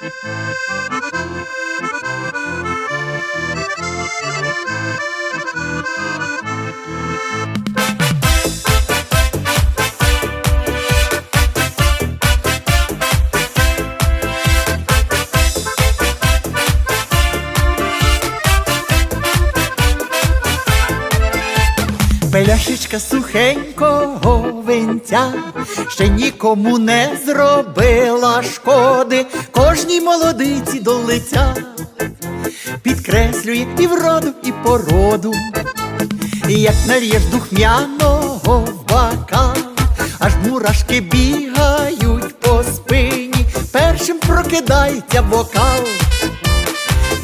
Thank you. Пляшечка сухенького винця ще нікому не зробила шкоди, кожній молодиці до лиця підкреслює і вроду, і породу, як нальєш духмяного в бокал, аж мурашки бігають по спині, першим прокидається вокал,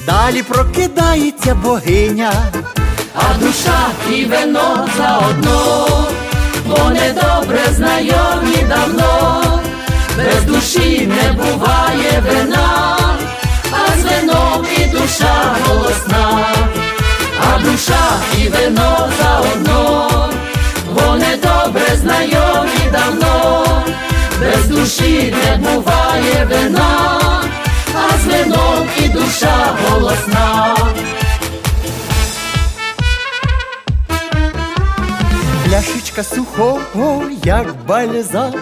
далі прокидається богиня. А душа і вино заодно, бо недобре знайомі давно, без душі не буває вина, а з вином і душа голосна, а душа і вино заодно, бо недобре знайомі давно, без душі не буває вина, а з вином і душа голосна. Пляшечка сухого, як бальзам,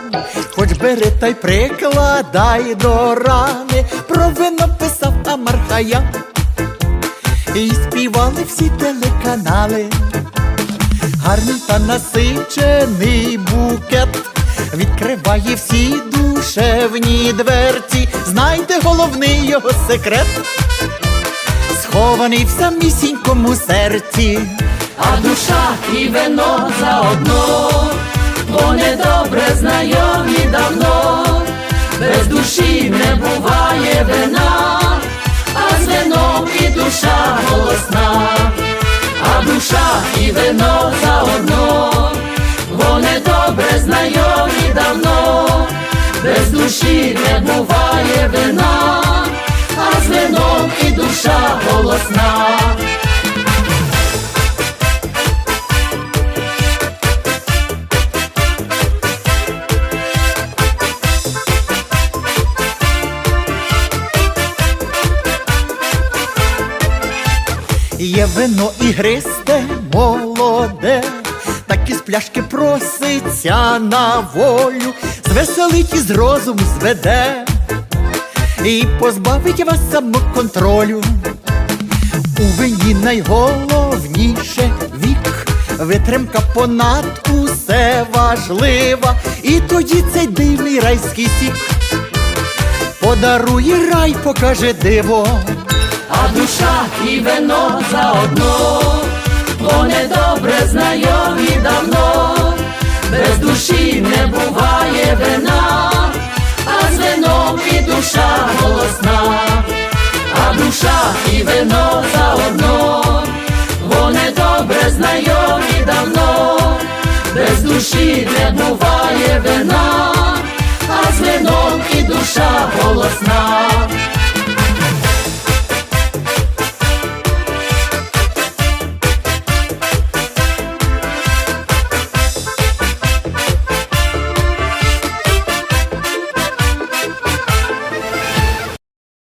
хоч бери та й прикладай до рани, про вино писав Амархая, і співали всі телеканали, гарний та насичений букет, відкриває всі душевні дверці, знайте головний його секрет, схований в самісінькому серці. А душа і вино заодно, бо недобре знайомі давно, без душі не буває вина, а з вином і душа голосна, а душа і вино заодно, бо недобре знайомі давно, без душі не буває вина, а з вином і душа голосна. Є вино ігристе, молоде, так із пляшки проситься на волю, звеселить і з розуму зведе і позбавить вас самоконтролю. У вині найголовніше вік, витримка понад усе важлива, і тоді цей дивний райський сік подарує рай, покаже диво. а душа і вино заодно, бо недобре знайомі давно, без душі не буває вина, а з вином і душа голосна, а душа і вино заодно, бо недобре знайомі давно, без душі не буває вина, а з вином і душа голосна.